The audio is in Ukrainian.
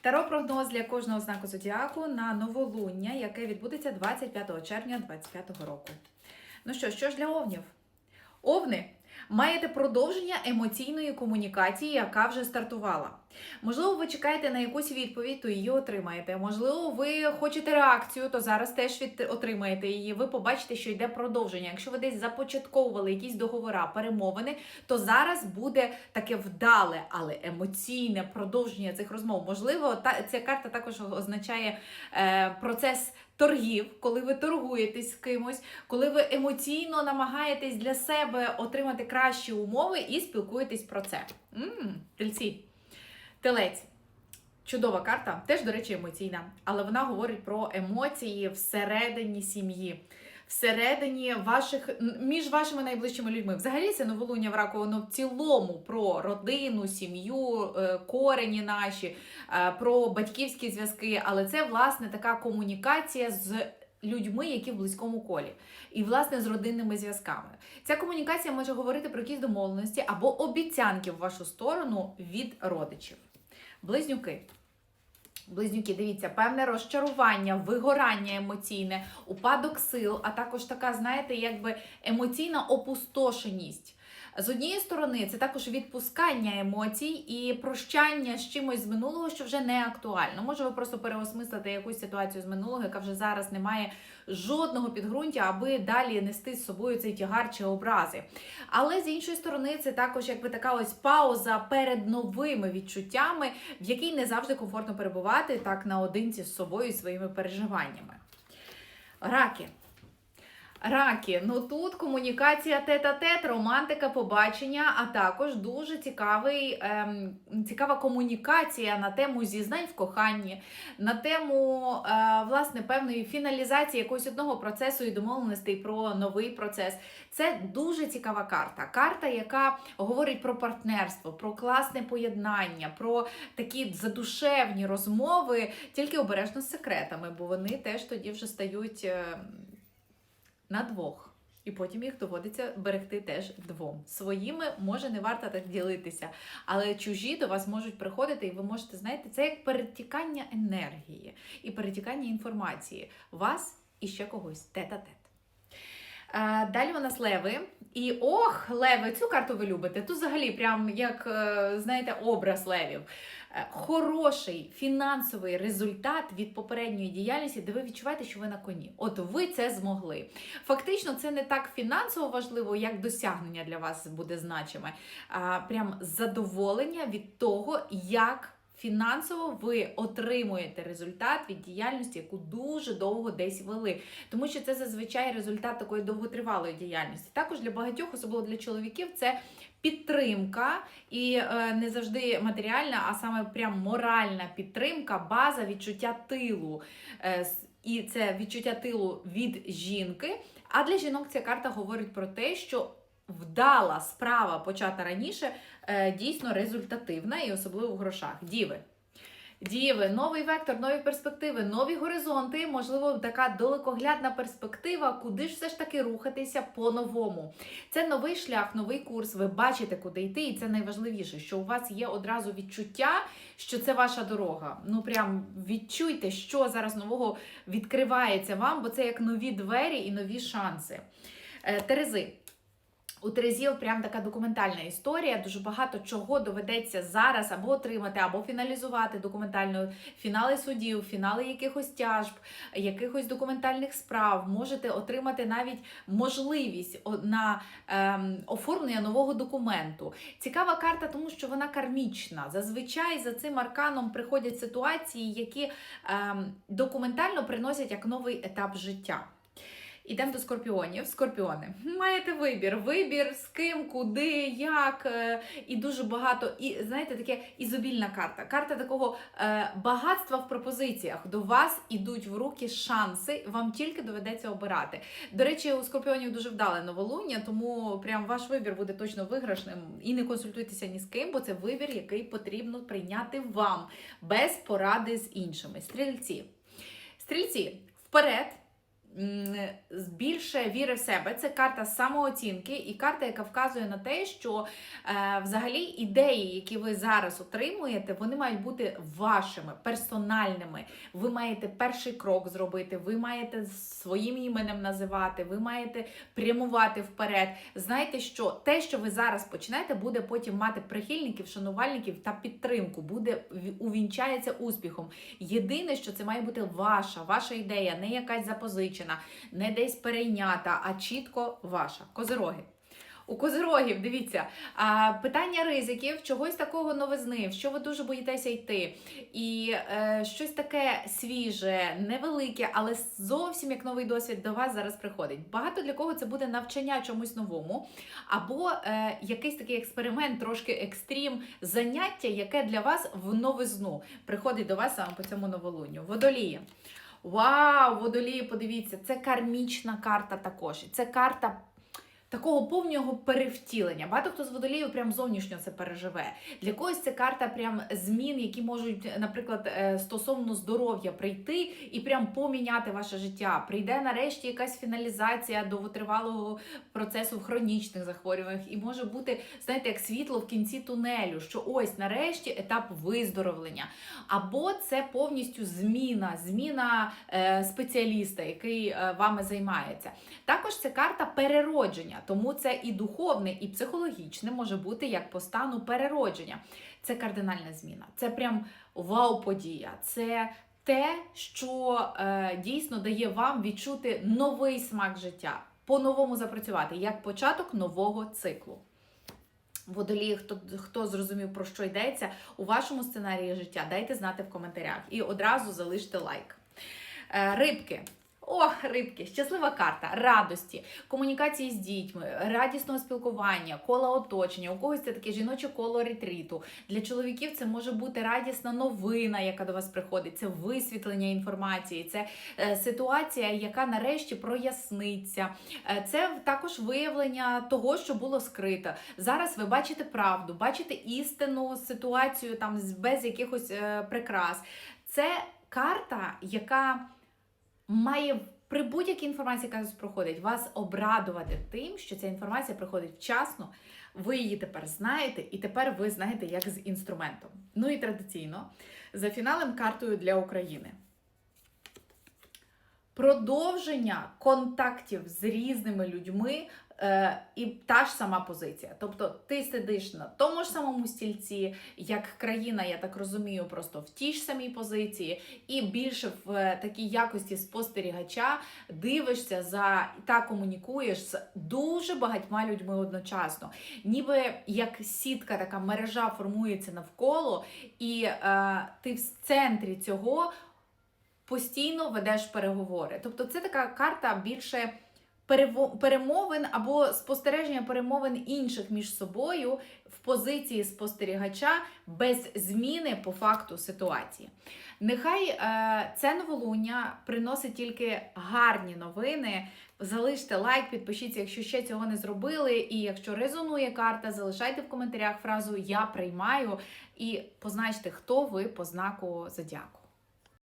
Таро прогноз для кожного знаку зодіаку на новолуння, яке відбудеться 25 червня 2025 року. Ну що, що ж для овнів? Овни, маєте продовження емоційної комунікації, яка вже стартувала. Можливо, ви чекаєте на якусь відповідь, то її отримаєте. Можливо, ви хочете реакцію, то зараз теж від... отримаєте її. Ви побачите, що йде продовження. Якщо ви десь започатковували якісь договори, перемовини, то зараз буде таке вдале, але емоційне продовження цих розмов. Можливо, та ця карта також означає е, процес. Торгів, коли ви торгуєтесь з кимось, коли ви емоційно намагаєтесь для себе отримати кращі умови і спілкуєтесь про це. М-м, Тельці. Телець. Чудова карта, теж, до речі, емоційна, але вона говорить про емоції всередині сім'ї, всередині ваших між вашими найближчими людьми. Взагалі, це новолуння в раку, воно в цілому про родину, сім'ю, е, корені наші, е, про батьківські зв'язки. Але це власне така комунікація з. Людьми, які в близькому колі, і власне з родинними зв'язками. Ця комунікація може говорити про якісь домовленості або обіцянки в вашу сторону від родичів. Близнюки. Близнюки, дивіться, певне розчарування, вигорання емоційне, упадок сил, а також така, знаєте, якби емоційна опустошеність. З однієї сторони, це також відпускання емоцій і прощання з чимось з минулого, що вже не актуально. Може, ви просто переосмислите якусь ситуацію з минулого, яка вже зараз не має жодного підґрунтя, аби далі нести з собою цей тягар чи образи. Але з іншої сторони, це також якби така ось пауза перед новими відчуттями, в якій не завжди комфортно перебувати так наодинці з собою і своїми переживаннями. Раки. Раки, ну тут комунікація тет-а-тет, романтика, побачення, а також дуже цікавий, ем, цікава комунікація на тему зізнань в коханні, на тему е, власне певної фіналізації якогось одного процесу і домовленостей про новий процес. Це дуже цікава карта. Карта, яка говорить про партнерство, про класне поєднання, про такі задушевні розмови, тільки обережно з секретами, бо вони теж тоді вже стають. Е, на двох. І потім їх доводиться берегти теж двом. Своїми може не варто так ділитися, але чужі до вас можуть приходити, і ви можете, знаєте, це як перетікання енергії і перетікання інформації. Вас і ще когось тет-а-тет. Далі у нас леви. І ох, леви, цю карту ви любите. Тут взагалі, прям як, е, знаєте, образ левів. Е, Хороший фінансовий результат від попередньої діяльності, де ви відчуваєте, що ви на коні. От ви це змогли. Фактично, це не так фінансово важливо, як досягнення для вас буде значиме. А прям задоволення від того, як. Фінансово ви отримуєте результат від діяльності, яку дуже довго десь вели, тому що це зазвичай результат такої довготривалої діяльності. Також для багатьох, особливо для чоловіків, це підтримка і е, не завжди матеріальна, а саме прям моральна підтримка, база відчуття тилу. Е, і це відчуття тилу від жінки. А для жінок ця карта говорить про те, що вдала справа почата раніше е, дійсно результативна і особливо в грошах. Діви. Діви, новий вектор, нові перспективи, нові горизонти, можливо, така далекоглядна перспектива, куди ж все ж таки рухатися по-новому. Це новий шлях, новий курс. Ви бачите, куди йти, і це найважливіше, що у вас є одразу відчуття, що це ваша дорога. Ну прям відчуйте, що зараз нового відкривається вам, бо це як нові двері і нові шанси. Е, Терези. У Терезів прям така документальна історія. Дуже багато чого доведеться зараз або отримати, або фіналізувати документально фінали судів, фінали якихось тяжб, якихось документальних справ. Можете отримати навіть можливість на ем, оформлення нового документу. Цікава карта, тому що вона кармічна. Зазвичай за цим арканом приходять ситуації, які ем, документально приносять як новий етап життя. Ідемо до скорпіонів. Скорпіони. Маєте вибір. Вибір з ким, куди, як. е, І дуже багато. І знаєте, таке ізобільна карта. Карта такого е, багатства в пропозиціях. До вас ідуть в руки шанси, вам тільки доведеться обирати. До речі, у скорпіонів дуже вдале новолуння, тому прям ваш вибір буде точно виграшним. І не консультуйтеся ні з ким, бо це вибір, який потрібно прийняти вам без поради з іншими. Стрільці. Стрільці, вперед! Більше віри в себе. Це карта самооцінки і карта, яка вказує на те, що е, взагалі ідеї, які ви зараз отримуєте, вони мають бути вашими, персональними. Ви маєте перший крок зробити, ви маєте своїм іменем називати, ви маєте прямувати вперед. Знайте, що те, що ви зараз почнете, буде потім мати прихильників, шанувальників та підтримку, буде увінчається успіхом. Єдине, що це має бути ваша, ваша ідея, не якась запозичена, не десь перейнята, а чітко ваша. Козироги. У козирогів, дивіться, питання ризиків, чогось такого новизни, в що ви дуже боїтеся йти. І е, щось таке свіже, невелике, але зовсім як новий досвід до вас зараз приходить. Багато для кого це буде навчання чомусь новому, або е, якийсь такий експеримент, трошки екстрім, заняття, яке для вас в новизну приходить до вас саме по цьому новолунню. Водолії. Вау, водолії, подивіться, це кармічна карта також. Це карта такого повного перевтілення. Багато хто з водоліїв прям зовнішньо це переживе. Для когось це карта прям змін, які можуть, наприклад, е, стосовно здоров'я прийти і прям поміняти ваше життя. Прийде нарешті якась фіналізація довготривалого процесу в хронічних захворюваннях, і може бути, знаєте, як світло в кінці тунелю, що ось нарешті етап виздоровлення. Або це повністю зміна, зміна е, спеціаліста, який е, вами займається. Також це карта переродження, тому це і духовне, і психологічне може бути як по стану переродження. Це кардинальна зміна. Це прям вау-подія. Це те, що е, дійсно дає вам відчути новий смак життя, по-новому запрацювати, як початок нового циклу. Водолії, хто, хто зрозумів, про що йдеться у вашому сценарії життя, дайте знати в коментарях і одразу залиште лайк. Е, рибки. О, рибки, щаслива карта, радості, комунікації з дітьми, радісного спілкування, кола оточення. У когось це таке жіноче коло ретріту. Для чоловіків це може бути радісна новина, яка до вас приходить. Це висвітлення інформації, це е, ситуація, яка нарешті проясниться. Е, це також виявлення того, що було скрито. Зараз ви бачите правду, бачите істинну ситуацію там без якихось е, прикрас. Це карта, яка має при будь-якій інформації, яка проходить, вас обрадувати тим, що ця інформація приходить вчасно. Ви її тепер знаєте, і тепер ви знаєте, як з інструментом. Ну і традиційно, за фіналем картою для України. Продовження контактів з різними людьми е, і та ж сама позиція. Тобто ти сидиш на тому ж самому стільці, як країна, я так розумію, просто в тій ж самій позиції, і більше в е, такій якості спостерігача дивишся за та комунікуєш з дуже багатьма людьми одночасно. Ніби як сітка, така мережа формується навколо, і е, ти в центрі цього постійно ведеш переговори. Тобто це така карта більше перемовин або спостереження перемовин інших між собою в позиції спостерігача без зміни по факту ситуації. Нехай е, це новолуння приносить тільки гарні новини. Залиште лайк, підпишіться, якщо ще цього не зробили. І якщо резонує карта, залишайте в коментарях фразу Я приймаю і позначте, хто ви по знаку зодіаку.